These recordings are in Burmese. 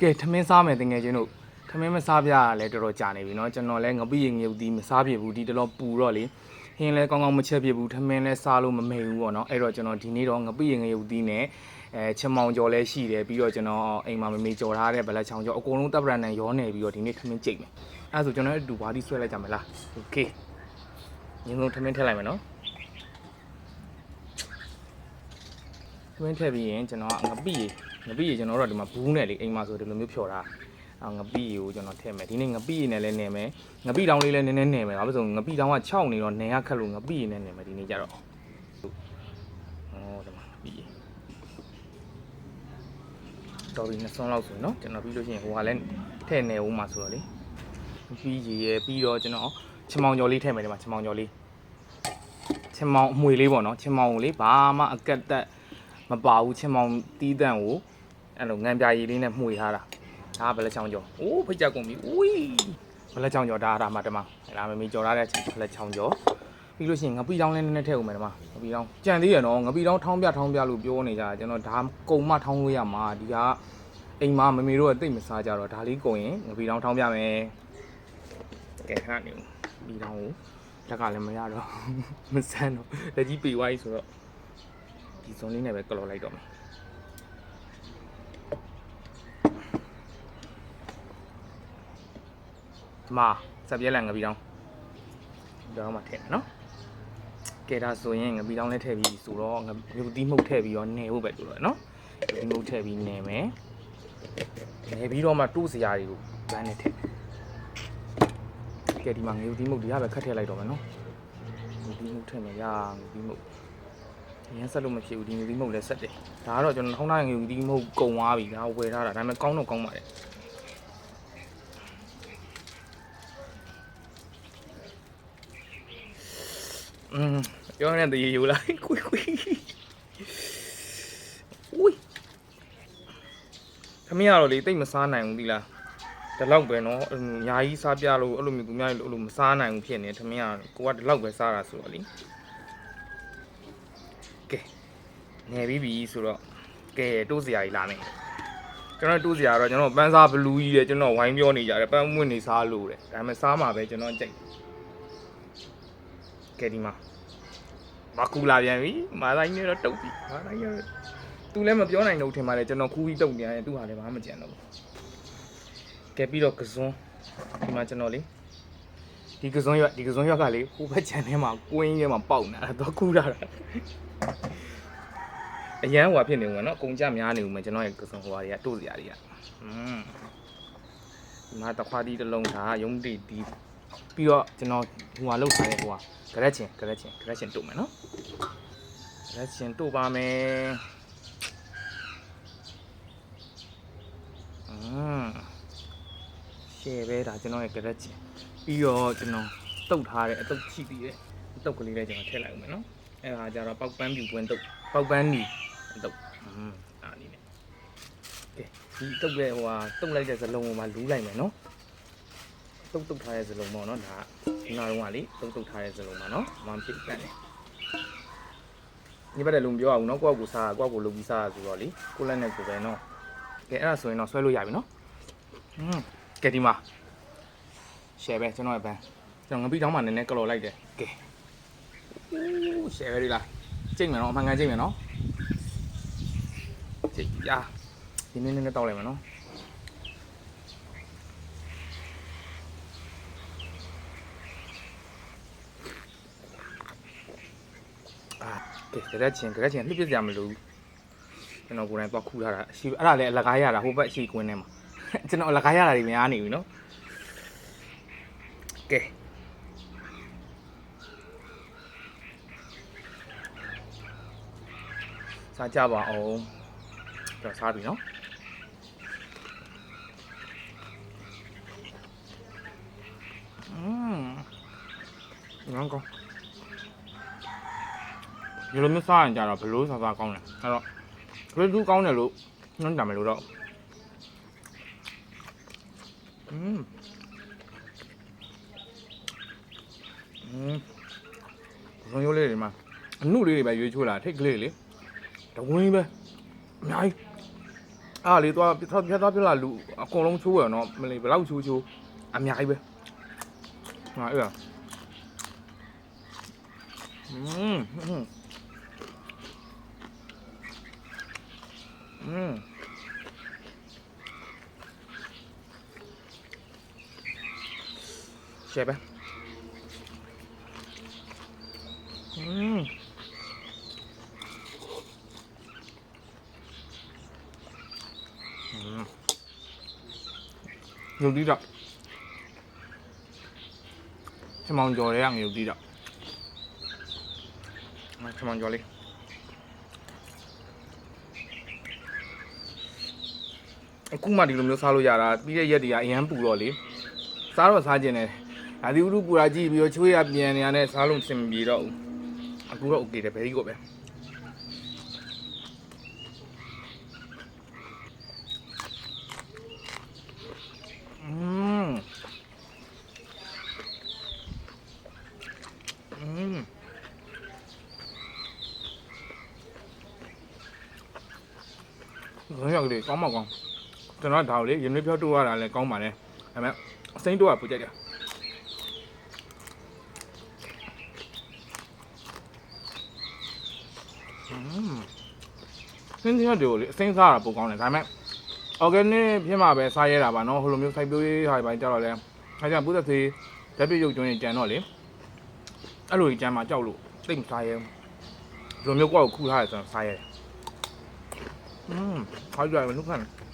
ကဲထမင်းစားမယ်တကယ်ချင်းတို့ထမင်းမစားပြရလဲတော်တော်ကြာနေပြီเนาะကျွန်တော်လဲငပိရင်ငရုတ်သီးမစားပြဘူးဒီတော်တော်ပူတော့လေဟင်းလဲကောင်းကောင်းမချက်ပြဘူးထမင်းလဲစားလို့မမိဘူးပေါ့เนาะအဲ့တော့ကျွန်တော်ဒီနေ့တော့ငပိရင်ငရုတ်သီးနဲ့အဲချမောင်ကျော်လဲရှိတယ်ပြီးတော့ကျွန်တော်အိမ်မှာမမေကြော်ထားတဲ့ဗလက်ချောင်ကျော်အကုန်လုံးတပ်ပရန်နဲ့ရောနေပြီးတော့ဒီနေ့ထမင်းကြိတ်မယ်အဲ့ဒါဆိုကျွန်တော်တို့အတူဘာဒီဆွဲလိုက်ကြမလားโอเคညလုံးထမင်းထည့်လိုက်မယ်เนาะ တွင်းထည့်ပြီးရင်ကျွန်တော်ကငပိရေင ပိရေကျွန်တော်တို့ကဒီမှာဘူးနဲ့လေအိမ်မှာဆိုဒီလိုမျိုးဖြော်တာအာငပိရေကိုကျွန်တော်ထည့်မယ်ဒီနေ့ငပိရေနဲ့လည်းနေမယ်ငပိတောင်းလေးလည်းနည်းနည်းနေမယ်ဘာလို့လဲဆိုငပိတောင်းက6နေတော့နေရခက်လို့ငပိရေနဲ့နေမယ်ဒီနေ့ကြတော့ဩဒီမှာငပိရေတော်ပြီနှစ်ဆွန်းလောက်ဆိုရင်နော်ကျွန်တော်ပြီးလို့ရှိရင်ဟိုကလည်းထည့်နေဦးမှာဆိုတော့လေပြီးရေရပြီးတော့ကျွန်တော်ချမောင်ကျော်လေးထည့်မယ်ဒီမှာချမောင်ကျော်လေးချမောင်အမွေလေးပေါ့နော်ချမောင်ကိုလေဘာမှအကက်တက်မပါဘူးချင်းမောင်တီးတန့်ကို အဲ့လိုငံပြာရည်လေးနဲ့မှုထားတာဒါကဘလက်ချောင်းကျော်အိုးဖိတ်ကြကုန်ပြီဦးဘလက်ချောင်းကျော်ဒါဒါမှတမအဲ့ဒါမမီကျော်ထားတဲ့ဘလက်ချောင်းကျော်ပြီးလို့ရှိရင်ငပိတောင်းလေးနည်းနည်းထည့်ဦးမယ်တမငပိတောင်းကြံသေးရနော်ငပိတောင်းထောင်းပြထောင်းပြလို့ပြောနေကြတယ်ကျွန်တော်ဒါကုံမထောင်းလို့ရမှာဒီကအိမ်မှာမမေတို့ကတိတ်မစားကြတော့ဒါလေးကုန်ရင်ငပိတောင်းထောင်းပြမယ်ကဲခဏနေဦးငပိတောင်းကိုလက်ကလည်းမရတော့မဆန်းတော့လက်ကြီးပေဝိုင်းဆိုတော့ဒီဇွန်လေးနဲ့ပဲကလော်လိုက်တော့မယ် ဒီမှာစက်ပြဲလန်ငပီတောင်းဒီတော့မှထည့်မယ်နော်ကဲဒါဆိုရင်ငပီတောင်းလည်းထည့်ပြီးဆိုတော့ငပီတီးမှုတ်ထည့်ပြီးတော့နေဖို့ပဲတူတော့နော်ငပီမှုတ်ထည့်ပြီးနေမယ်နေပြီးတော့မှတိုးစရာတွေကိုဗန်းနဲ့ထည့်ကဲဒီမှာငပီတီးမှုတ်ဒီကပဲခတ်ထည့်လိုက်တော့မယ်နော်ငပီမှုတ်ထည့်မယ်ရငပီမှုတ်ရမ်းဆက်လို့မဖြစ်ဘူးဒီငွေသီးမဟုတ်လည်းဆက်တယ်ဒါကတော့ကျွန်တော်ထောင်းထားငွေသီးမဟုတ်ကုံသွားပြီဒါဝယ်ထားတာဒါပေမဲ့ကောင်းတော့ကောင်းပါတယ် อืมပြောနေတည်းယူလိုက်ကွီကွီဦးခမရတော့လေတိတ်မစားနိုင်ဘူးသီလားဒီလောက်ပဲเนาะညာကြီးစားပြလို့အဲ့လိုမျိုးသူများအဲ့လိုမစားနိုင်ဘူးဖြစ်နေတယ်ခမရကိုကဒီလောက်ပဲစားတာဆိုတော့လေကဲ နေပြီးပြီဆိုတော့ကဲတိုးစရာကြီးလာမယ်ကျွန်တော်တိုးစရာတော့ကျွန်တော်ပန်းစားဘလူးကြီးတယ်ကျွန်တော်ဝိုင်းပြောနေကြတယ်ပန်းမွင့်နေစားလို့တယ်ဒါပေမဲ့စားမှာပဲကျွန်တော်ကြိုက် ကဲဒီမှာမကူလာပြန်ပြီမာတိုင်းနဲ့တော့တုတ်ပြီမာတိုင်းရသူလည်းမပြောနိုင်တော့ထင်ပါတယ်ကျွန်တော်ခူးပြီးတုတ်နေရတယ်သူဟာလည်းဘာမှမကြံတော့ဘူးကဲပြီးတော့ကစွန်းဒီမှာကျွန်တော်လေဒီကစွန်းရွက်ဒီကစွန်းရွက်ကလေဟိုဘက်ခြံထဲမှာကွင်းထဲမှာပေါက်နေတာတော့ခူးတာတာအရန်ဟွာဖြစ်နေဝင်နော်အကုန်ကြများနေဦးမယ်ကျွန်တော်ရဲ့ကစုံဟွာတွေကတို့စရာတွေကอืมဒီမှာတခွားတီးတစ်လုံးဒါရုံးတီတီး ပြီးတော့ကျွန်တော်ဟွာလောက်ထားတဲ့ဟွာဂရက်ချင်ဂရက်ချင်ဂရက်ချင်တို့မယ်နော်ဂရက်ချင်တို့ပါမယ်อืมရှယ်ပဲဒါကျွန်တော်ရဲ့ဂရက်ချင်ပြီးတော့ကျွန်တော်တုတ်ထားတဲ့အတုတ်ချိပြီးတဲ့အတုတ်ကလေးလေးကျွန်တော်ထည့်လိုက်ဦးမယ်နော်အဲ့ဒါကြတော့ပောက်ပန်းပြူပွင့်တုတ်ပောက်ပန်းနီ တုတ်อืมအာဒီနဲ့ကဲဒီတုတ်ရဲ့ဟိုဟာတုတ်လိုက်တဲ့ဇလုံးကိုမှလူးလိုက်မယ်နော် တုတ်တုတ်ထားတဲ့ဇလုံးပေါ့နော်ဒါကခုနကတော့ကလေတုတ်တုတ်ထားတဲ့ဇလုံးပါနော်မမ်ပြစ်ကန်တယ်ဒီဘက်လည်းလုံးပြောအောင်နော်ကိုယ့်ကိုယ်စားကိုယ့်ကိုယ်လုပ်ပြီးစားဆိုတော့လေကိုယ့်လက်နဲ့ကိုယ်ပဲနော်ကဲအဲ့ဒါဆိုရင်တော့ဆွဲလို့ရပြီနော်อืมကဲဒီမှာ share ပဲကျွန်တော်ရဲ့ဘန်းကျွန်တော်ငပိတောင်းမှနည်းနည်းကလော်လိုက်တယ်ကဲ share ပဲဒီလားကြိတ်မယ်နော်အမှန်ကန်ကြိတ်မယ်နော်ကြည့်ရဒီနည်းနည်းနဲ့တောက်လိုက်မယ်နော်အာ ကဲကြရက်ချင်းကြရက်ချင်းလှုပ်ပြကြမလို့ကျွန်တော်ကိုယ်တိုင်တော့ခူထားတာအရှိအဲ့ဒါလည်းအလကားရတာဟိုဘက်အရှိကွင်းထဲမှာကျွန်တော်အလကားရတာတွေများနေပြီနော်ကဲစားကြပါအောင်တော့စားပြီနော်อืมငန်းကောင်း ဒီလိုမျိုးစားရင်ကြတော့ဘလို့စားစားကောင်းတယ်အဲ့တော့ဘယ်သူကောင်းတယ်လို့နှမ်းကြမယ်လို့တော့อืมอืมရုံရိုးလေးတွေမှာအနုလေးတွေပဲရွေးချိုးလာထိတ်ကလေးလေတဝင်းပဲ အများကြီး အားလေသွားဖြတ်ဖြတ်သွားပြလာလူအကုန်လုံးချိုးရနော်မလေးဘယ်လောက်ချိုးချိုးအများကြီးပဲဟာအဲ့ဒါอืม Xẹp á Nhiều đi đậm Xem mong cho đấy ăn nhiều đi đậm Xem mong cho đi. အခုမှဒီလိုမျိုးစားလို့ရတာပြီးတဲ့ရက်တွေကအရန်ပူတော့လေစားတော့စားကျင်တယ်ဒါဒီဥရုပူတာကြည့်ပြီးတော့ချွေးရပြန်နေရတဲ့စားလို့စင်မပြေတော့ဘူးအခုတော့ okay တယ်ဘယ်ကြီးကိုပဲอืมอืมဘယ်ရောက်ကလေးကောင်းမကောင်း ကျွန်တော်ဒါကိုလေရင်းနှီးပြောက်တိုးရတာလည်းကောင်းပါတယ်ဒါပေမဲ့အစိမ့်တိုးကပူကြိုက်တယ်စင်းစင်းတို့ကိုလေအစိမ့်စားတာပိုကောင်းတယ်ဒါပေမဲ့ organic ဖြစ်မှာပဲစားရတာပါနော်ဟိုလိုမျိုးစိုက်ပျိုးရေးဟာပိုင်းကြတော့လဲအဲကြောင့်ပူသက်သေးဓာတ်ပြည့်ရုပ်ကျွန်းကြံတော့လေအဲ့လိုကြီးကြံမှာကြောက်လို့သိမ့်စားရဲလိုမျိုးကောက်ခုထားရဆိုတော့စားရဲอืมဟောကြရမလို့ခဏ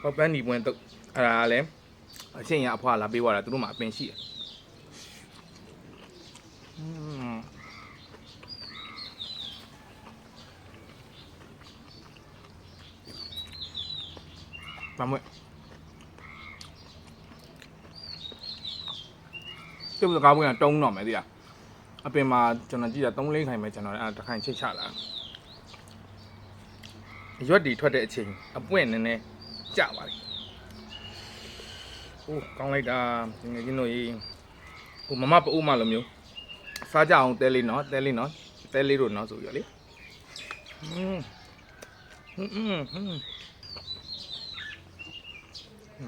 ဟောပန်းဒီပွင့်တော့အဲ့ဒါလည်းအချင်းရအဖွာလာပေးသွားတာသူတို့မှအပင်ရှိတယ်อืมမမွေကျုပ်စကားပွင့်ကတုံးတော့မယ်တိလားအပင်မှာကျွန်တော်ကြည့်တာ3လိမ့်ခိုင်မယ်ကျွန်တော်အဲ့ဒါတစ်ခိုင်ချိတ်ချလာ ရွက်တီထွက်တဲ့အချိန်အပွင့်နည်းနည်းကြပါလေအိုးကောင်းလိုက်တာငယ်ချင်းတို့ရေးဟိုမမပအိုးမလိုမျိုး စားကြအောင်တဲလေးနော်တဲလေးနော်တဲလေးတို့နော်ဆိုရလေอืมอืมอืมอื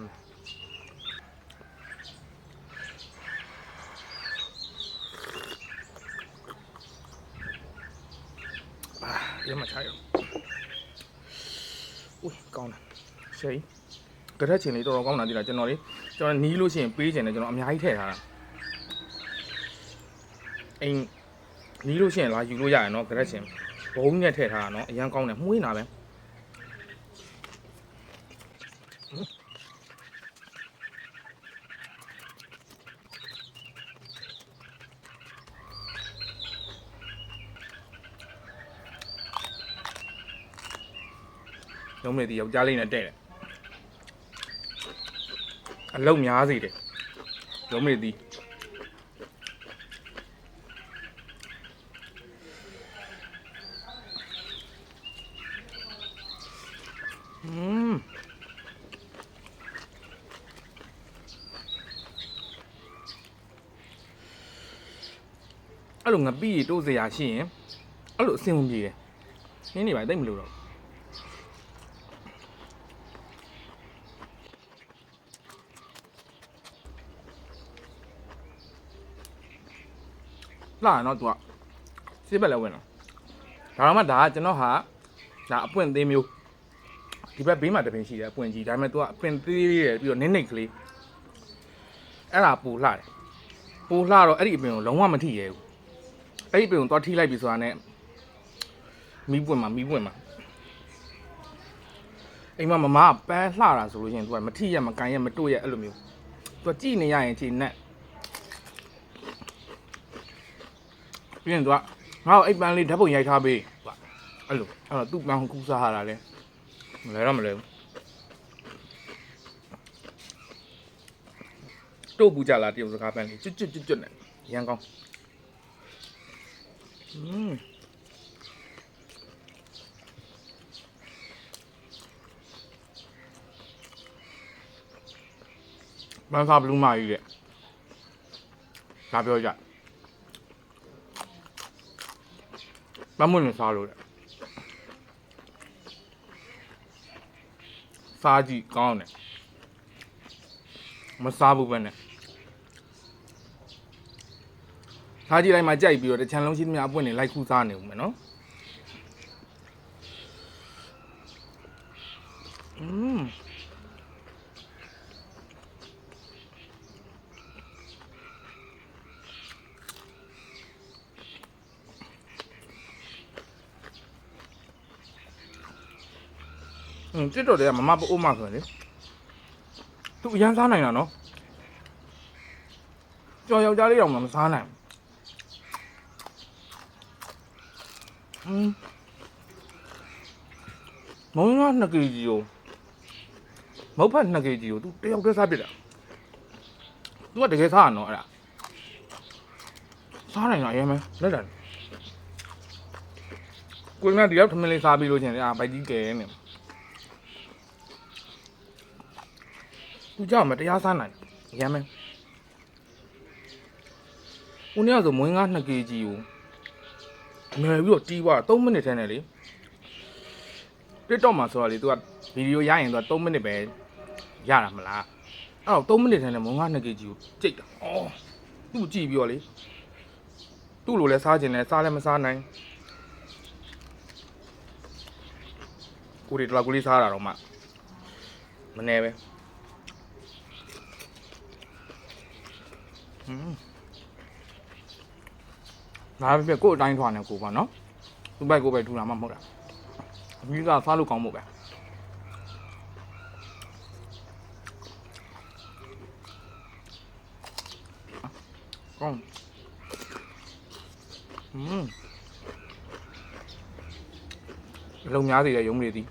มအာရမချာရ ဦးကောင်းတယ်ရှိကြက်ထက်ချင်လေးတော်တော်ကောင်းတာဒီလားကျွန်တော်လေကျွန်တော်နီးလို့ရှိရင်ပေးချင်တယ်ကျွန်တော်အများကြီးထည့်ထားတာအိမ်နီးလို့ရှိရင်လာယူလို့ရရနော်ကြရက်ချင်းဘုံနဲ့ထည့်ထားတာနော်အရန်ကောင်းတယ်မှုေးနာပဲ လုံးမေဒီယောက်ျားလေးနဲ့တဲ့တယ်အလုံးများစေတယ်လုံးမေဒီอืมအဲ့လိုငပိရီတိုးစရာရှိရင်အဲ့လိုအဆင်ဝင်ပြေတယ်နင်းနေပါတိတ်မလို့တော့ တာเนาะသူကစိတ်ပဲလဲဝင်တာဒါတော့မှဒါကကျွန်တော်ဟာဒါအပွင့်သေးမျိုးဒီဘက်ဘေးမှာတပင်ရှိတယ်အပွင့်ကြီးဒါပေမဲ့သူကအပွင့်သေးလေးရယ်ပြီးတော့နင်းနိတ်ကလေးအဲ့ဒါပူလှတယ်ပူလှတော့အဲ့ဒီအပင်ကိုလုံးဝမထိရဲဘူးအဲ့ဒီအပင်ကိုသွားထိလိုက်ပြီဆိုတာနဲ့မီးပွင့်မှာမီးပွင့်မှာအိမ်မှာမမကပန်းလှတာဆိုလို့ရှိရင်သူကမထိရမကန်ရမတို့ရအဲ့လိုမျိုးသူကကြည်နေရရင်ခြေနဲ့ ပြီးရင် तू ကငါ့ကိုအိပ်ပန်းလေးဓာတ်ပုံရိုက်ထားပေး तू ကအဲ့လိုအဲ့တော့သူ့ပန်းကိုကူးစားရတာလေ မလဲတော့မလဲဘူးတို့ပူကြလားတရုတ်စကားပန်းလေးကျွတ်ကျွတ်ကျွတ်ကျွတ်နဲ့ရန်ကောင်းอืมဘန်ဖာဘလူးမာကြီးတဲ့ဒါပြောကြ ပတ်မွင့်နဲ့စားလို့တဲ့စားကြည့်ကောင်းတယ်မစားဘူးပဲနဲ့စားကြည့်လိုက်မှကြိုက်ပြီးတော့တစ်ချမ်းလုံးရှိသမျှအပွင့်နေလိုက်ခုစားနေဦးမယ်နော် တစ်တော့တည်းကမမပိုးမဆိုရင်လေသူအရန်စားနိုင်တာနော်ကြော်ယောက်ျားလေးတော့မစားနိုင်ဘူးอืมမုံရ2 kg ကိုမဟုတ်ဖက်2 kg ကိုသူတယောက်တည်းစားပြစ်တာသူကတကယ်စားရနော်အဲ့ဒါစားနိုင်တာရဲမယ်လက်တယ်ကိုယ်ကဒီရောက်ထမင်းလေးစားပြီးလို့ချင်းလေအာဘိုက်ကြီးကဲနေ သူကြောက်မတရားစားနိုင်ရမ်းမယ်ဦးနေရဆိုမွေးငါ2 kg ကိုနယ်ပြီးတော့တီးသွား3မိနစ်ထဲနဲ့လေ TikTok မှာဆိုတော့လေ तू ကဗီဒီယိုရရင် तू က3မိနစ်ပဲရတာမလားအဲ့တော့3မိနစ်ထဲနဲ့မွေးငါ2 kg ကိုကြိတ်တာအော်သူ့ကြည့်ပြီးတော့လေသူ့လိုလဲစားခြင်းလဲစားလဲမစားနိုင်ကိုရီတလာကိုလေးစားတာတော့မှမနေပဲ ဒါပဲကို့အတိုင်းထွားနေကိုပါနော်သူ့ဘက်ကိုပဲထူတာမှမဟုတ်တာအမိကစားလို့ကောင်းမို့ပဲကောင်းอืมလုံများသေးတယ်ရုံးလေးသည်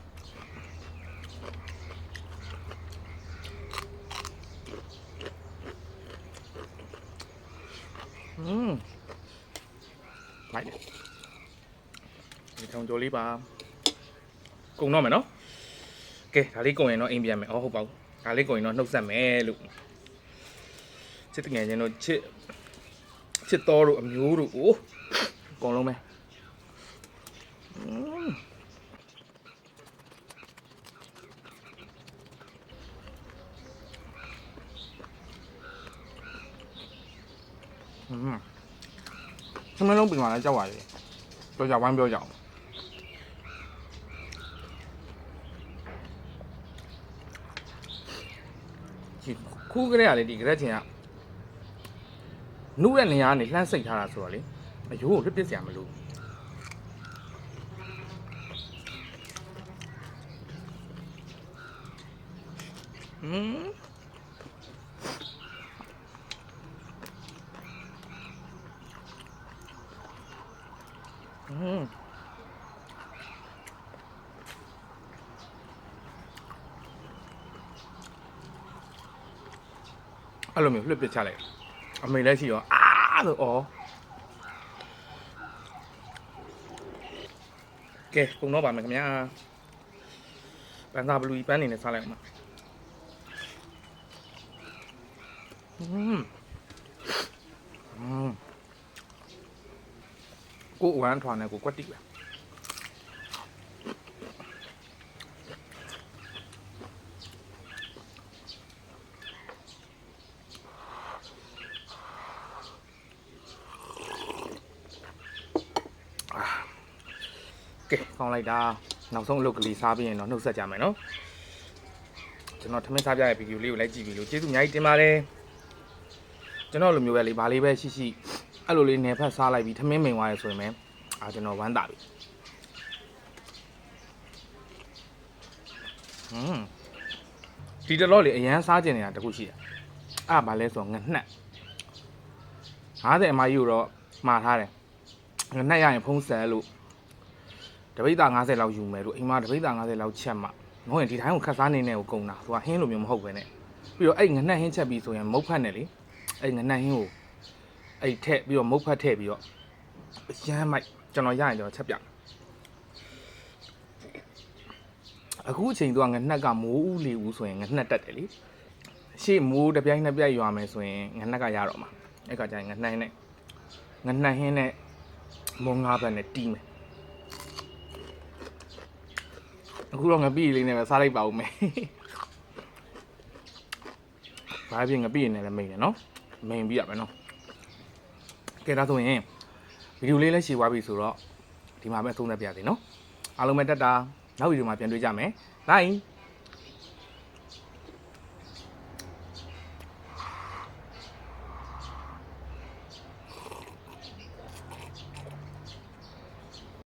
อืมလိုက်တယ်ဒီထောင်ကျော်လေးပါကုံတော့မယ်နော်ကဲဒါလေးကုံရင်တော့အိမ်ပြန်မယ်အော်ဟုတ်ပါဘူးဒါလေးကုံရင်တော့နှုတ်ဆက်မယ်လို့ချစ်တငယ်ချင်းတို့ချစ်ချစ်တော်တို့အမျိုးတို့အိုးအကုန်လုံးပဲ อืม သမင်းလုံးပြင်လာလဲကြောက်ပါလေပြောကြဝိုင်းပြောကြအောင်ဒီခုကလေးကလေဒီကရက်ချင်ကနုတဲ့နေရာကနေလှမ်းစိတ်ထားတာဆိုတော့လေအယိုးကိုလွတ်ပစ်စရာမလိုဟမ်อื အဲ့လိုမျိုးလှစ်ပစ်ချလိုက်အမေလည်းရှိရောအာလို့ဩကဲပုံတော့ပါမယ်ခင်ဗျာပန်းစားဘလူးပန်းနေနဲ့စားလိုက်အောင်ပါอืมอืมကိုဝမ်းထွားနေကိုကွက်တိပဲ ကဲကောင်းလိုက်တာနောက်ဆုံးအလုပ်ကလေးစားပြီးရင်တော့နှုတ်ဆက်ကြမယ်နော်ကျွန်တော်ထမင်းစားပြရဲ့ဗီဒီယိုလေးကိုလိုက်ကြည့်ပြီလို့ကျေးဇူးအများကြီးတင်ပါတယ်ကျွန်တော်လိုမျိုးပဲလေဘာလေးပဲရှိရှိအဲ့လိုလေးနေဖက်စားလိုက်ပြီးထမင်းမိန်သွားရဆိုရင်ပဲအာကျွန်တော်ဝမ်းသာပြီဟွန်းဒီတလောလေအရန်စားကျင်နေတာတခုရှိတယ်အဲ့ဘာလဲဆိုတော့ငနှက်50အမကြီးကိုတော့မှားထားတယ်ငနှက်ရရင်ဖုံးဆဲလို့ တပိတ်တာ50လောက်ယူမယ်လို့အိမ်မှာတပိတ်တာ50လောက်ချက်မှမဟုတ်ရင်ဒီတိုင်းကိုခတ်စားနေနေကိုကုန်တာသူကဟင်းလိုမျိုးမဟုတ်ပဲနဲ့ပြီးတော့အဲ့ငနှက်ဟင်းချက်ပြီးဆိုရင်မုတ်ဖက်နဲ့လေအဲ့ငနှက်ဟင်းကိုအဲ့ထက်ပြီးတော့မုတ်ဖက်ထည့်ပြီးတော့အရမ်းမိုက်ကျွန်တော်ရရင်ကျွန်တော်ချက်ပြအခုအချိန်သူကငနှက်ကမိုးဦးလေဦးဆိုရင်ငနှက်တက်တယ်လေရှေ့မိုးတစ်ပြိုင်နှစ်ပြိုင်ရွာမယ်ဆိုရင်ငနှက်ကရတော့မှာအဲ့ကကျရင်ငနှက်နဲ့ငနှက်ဟင်းနဲ့မုံငါးဘက်နဲ့တီးမယ် အခုတော့ငပိလေးနဲ့ပဲစားလိုက်ပါဦးမယ်ဘာဖြစ်ငပိနေလဲမိန်တယ်နော်မိန်ပြီးရမယ်နော်ကဲဒါဆိုရင်ဗီဒီယိုလေးလည်းရှည်သွားပြီဆိုတော့ဒီမှာပဲအဆုံးသတ်ပြရစီနော်အားလုံးပဲတက်တာနောက်ဗီဒီယိုမှာပြန်တွေ့ကြမယ် bye